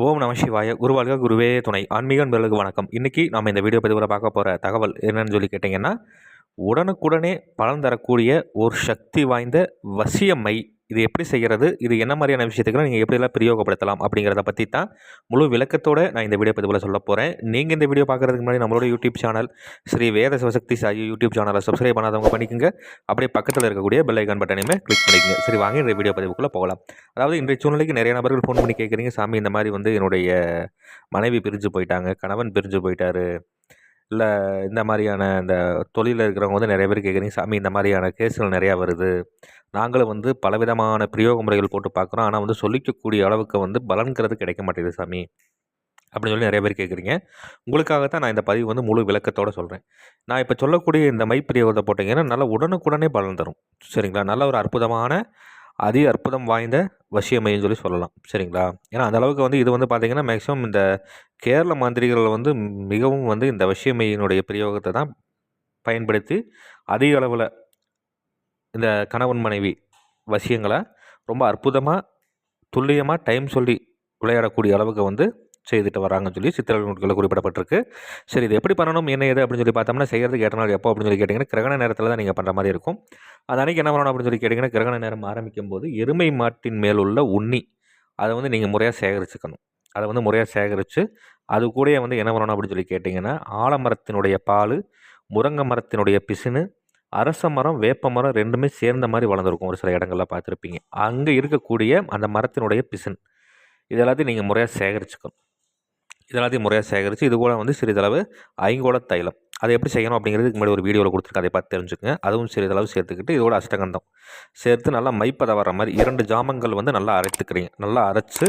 ஓம் நம சிவாய. குருவாழ்க குருவே துணை. ஆன்மீக நண்பர்களுக்கு வணக்கம். இன்றைக்கி நம்ம இந்த வீடியோ பதிவில் பார்க்க போகிற தகவல் என்னன்னு சொல்லி கேட்டிங்கன்னா உடனுக்குடனே பலன் தரக்கூடிய ஒரு சக்தி வாய்ந்த வசியம்மை இது எப்படி செய்கிறது இது என்ன மாதிரியான விஷயத்துக்கு நீங்கள் எப்படியெல்லாம் பிரயோகப்படுத்தலாம் அப்படிங்கிறத பற்றி தான் முழு விளக்கத்தோடு நான் இந்த வீடியோ பதிவில் சொல்ல போகிறேன் நீங்கள் இந்த வீடியோ பார்க்குறதுக்கு முன்னாடி நம்மளோட YouTube channel Sri Veda Sivasakthi Sai YouTube சேனலை சப்ஸ்கிரைப் பண்ணாதவங்க பண்ணிக்கோங்க. அப்படியே பக்கத்தில் இருக்கக்கூடிய பெல் ஐக்கான் பட்டனையுமே கிளிக் பண்ணிக்கோங்க. சரி வாங்க இந்த வீடியோ பதிவுக்குள்ளே போகலாம். அதாவது இன்றைய சூழ்நிலைக்கு நிறைய நபர்கள் ஃபோன் பண்ணி கேட்குறீங்க. சாமி இந்த மாதிரி வந்து என்னுடைய மனைவி பிரிஞ்சு போயிட்டாங்க கணவன் பிரிஞ்சு போயிட்டாரு. இல்லை இந்த மாதிரியான இந்த தொழிலில் இருக்கிறவங்க வந்து நிறைய பேர் கேட்குறீங்க சாமி இந்த மாதிரியான கேஸுகள் நிறையா வருது. நாங்களும் வந்து பலவிதமான பிரயோக முறைகள் போட்டு பார்க்குறோம். ஆனால் வந்து சொல்லிக்கக்கூடிய அளவுக்கு வந்து பலன்கிறது கிடைக்க மாட்டேங்குது சாமி. அப்படின்னு சொல்லி நிறைய பேர் கேட்குறீங்க. உங்களுக்காக தான் நான் இந்த பதிவு வந்து முழு விளக்கத்தோடு சொல்கிறேன் நான் இப்போ சொல்லக்கூடிய இந்த மைப்பிரியோகத்தை போட்டிங்கன்னா நல்லா உடனுக்குடனே பலன் தரும். சரிங்களா? நல்ல ஒரு அற்புதமான அதி அற்புதம் வாய்ந்த வசியமைன்னு சொல்லி சொல்லலாம். சரிங்களா? ஏன்னா அந்தளவுக்கு வந்து இது வந்து பார்த்திங்கன்னா மேக்ஸிமம் இந்த கேரள மந்திரிகள் வந்து மிகவும் வந்து இந்த வசியமையினுடைய பிரயோகத்தை தான் பயன்படுத்தி அதிக அளவில் இந்த கணவன் மனைவி வசியங்களை ரொம்ப அற்புதமாக துல்லியமாக டைம் சொல்லி விளையாடக்கூடிய அளவுக்கு வந்து செய்துட்டு வராங்கன்னு சொல்லி சித்திரை நூல்களில் குறிப்பிடப்பட்டிருக்கு. சரி இது எப்படி பண்ணணும்? என்ன எது அப்படின்னு சொல்லி பார்த்தோம்னா செய்கிறதுக்கு ஏற்ற நாள் எப்போ அப்படின்னு சொல்லி கேட்டிங்கன்னா கிரகண நேரத்தில் தான் நீங்கள் பண்ணுற மாதிரி இருக்கும். அது அன்றைக்கி என்ன பண்ணணும் அப்படின்னு சொல்லி கேட்டிங்கன்னா கிரகண நேரம் ஆரம்பிக்கும் போது எருமை மாட்டின் மேல் உள்ள உண்ணி அதை வந்து நீங்கள் முறையாக சேகரிச்சுக்கணும். அதை வந்து முறையாக சேகரித்து அது கூட வந்து என்ன பண்ணணும் அப்படின்னு சொல்லி கேட்டிங்கன்னா ஆலமரத்தினுடைய பால் முருங்கை மரத்தினுடைய பிசுனு அரச மரம் வேப்ப மரம் ரெண்டுமே சேர்ந்த மாதிரி வளர்ந்துருக்கும். ஒரு சில இடங்களில் பார்த்துருப்பீங்க. அங்கே இருக்கக்கூடிய அந்த மரத்தினுடைய பிசின் இது எல்லாத்தையும் நீங்கள் முறையாக சேகரிச்சுக்கணும். இதெல்லாத்தையும் முறையாக சேகரித்து இது கூட வந்து சிறிதளவு ஐங்கோல தைலம். அதை எப்படி செய்யணும் அப்படிங்கிறதுக்கு முன்னாடி ஒரு வீடியோவில் கொடுத்துருக்கு அதை பார்த்து தெரிஞ்சுக்கங்க. அதுவும் சிறிதளவு சேர்த்துக்கிட்டு இதோட அஷ்டகந்தம். சேர்த்து நல்லா மைப்பதை வர மாதிரி இரண்டு ஜாமங்கள் வந்து நல்லா அரைத்துக்கிறீங்க. நல்லா அரைச்சி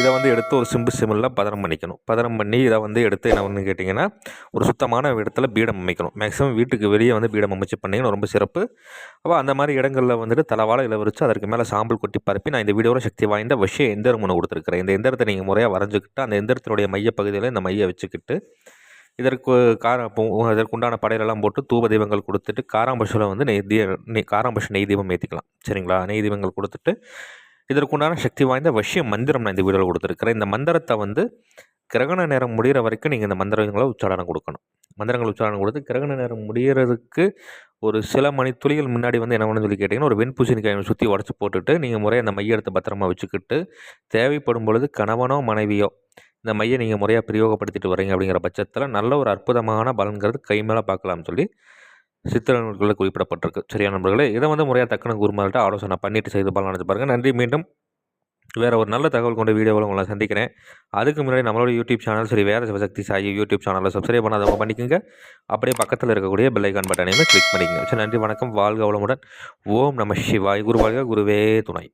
இதை வந்து எடுத்து ஒரு சிம்பு சிமிழில் பதனம் பண்ணிக்கணும். பதனம் பண்ணி இதை வந்து எடுத்து என்ன ஒன்று கேட்டிங்கன்னா ஒரு சுத்தமான இடத்துல பீடம் அமைக்கணும். மேக்ஸிமம் வீட்டுக்கு வெளியே வந்து பீடம் அமைச்சு பண்ணிங்கன்னா ரொம்ப சிறப்பு. அப்போ அந்த மாதிரி இடங்களில் வந்துட்டு தலைவாழ இலை அதற்கு மேலே சாம்பல் கொட்டி பரப்பி நான் இந்த வீடியோவில் சக்தி வாய்ந்த விஷய எந்திரம் ஒன்று கொடுத்துருக்குறேன். இந்த எந்திரத்தை நீங்கள் முறையாக வரைஞ்சிக்கிட்டு அந்த எந்திரத்தினுடைய மையப்பகுதியில் இந்த மையை வச்சுக்கிட்டு இதற்கு கார இதற்குண்டான படையிலெல்லாம் போட்டு தூப தெய்வங்கள் கொடுத்துட்டு காராம்பஷில் வந்து நெய் தீ நெய் காராம்பஷ் நெய் தீபம் ஏற்றிக்கலாம் சரிங்களா? நெய் தீபங்கள் கொடுத்துட்டு இதற்குண்டான சக்தி வாய்ந்த வஷ்ய மந்திரம் நான் இந்த வீடியோவில் கொடுத்துருக்கிறேன். இந்த மந்திரத்தை வந்து கிரகண நேரம் முடிகிற வரைக்கும் நீங்கள் இந்த மந்திரங்களை உச்சாரணம் கொடுக்கணும். மந்திரங்கள் உச்சாரணம் கொடுத்து கிரகண நேரம் முடிகிறதுக்கு ஒரு சில மணித்துளிகள் முன்னாடி வந்து என்ன பண்ணு சொல்லி கேட்டிங்கன்னா ஒரு வெண்பூசணிக்காயை சுற்றி உடச்சி போட்டுட்டு நீங்கள் முறையாக அந்த மையத்தை பத்திரமா வச்சுக்கிட்டு தேவைப்படும் பொழுது கணவனோ மனைவியோ இந்த மையை நீங்கள் முறையாக பிரயோகப்படுத்திட்டு வரீங்க அப்படிங்கிற பட்சத்தில் நல்ல ஒரு அற்புதமான பலன்கிறது கை மேலே பார்க்கலாம்னு சொல்லி சித்திர நூல்களில் குறிப்பிடப்பட்டிருக்கு. சரியா நண்பர்களே? இதை வந்து முறையாக தக்கன குருமார்கிட்ட ஆலோசனை பண்ணிட்டு செய்து பலன் நினச்சி பாருங்கள் நன்றி. மீண்டும் வேறு ஒரு நல்ல தகவல் கொண்ட வீடியோவில் உங்களை சந்திக்கிறேன். அதுக்கு முன்னாடி நம்மளோட யூடியூப் சேனல் சரி வேறு சிவசக்தி சாயி யூடியூப் சேனலில் சப்ஸ்கிரைப் பண்ணாதவங்க பண்ணிக்கோங்க. அப்படியே பக்கத்தில் இருக்கக்கூடிய பெல்லைக்கான் பட்டனையுமே கிளிக் பண்ணிக்கோங்க. சரி நன்றி. வணக்கம். வாழ்க வளமுடன். ஓம் நம சிவாய். குருவாழ்க குருவே துணை.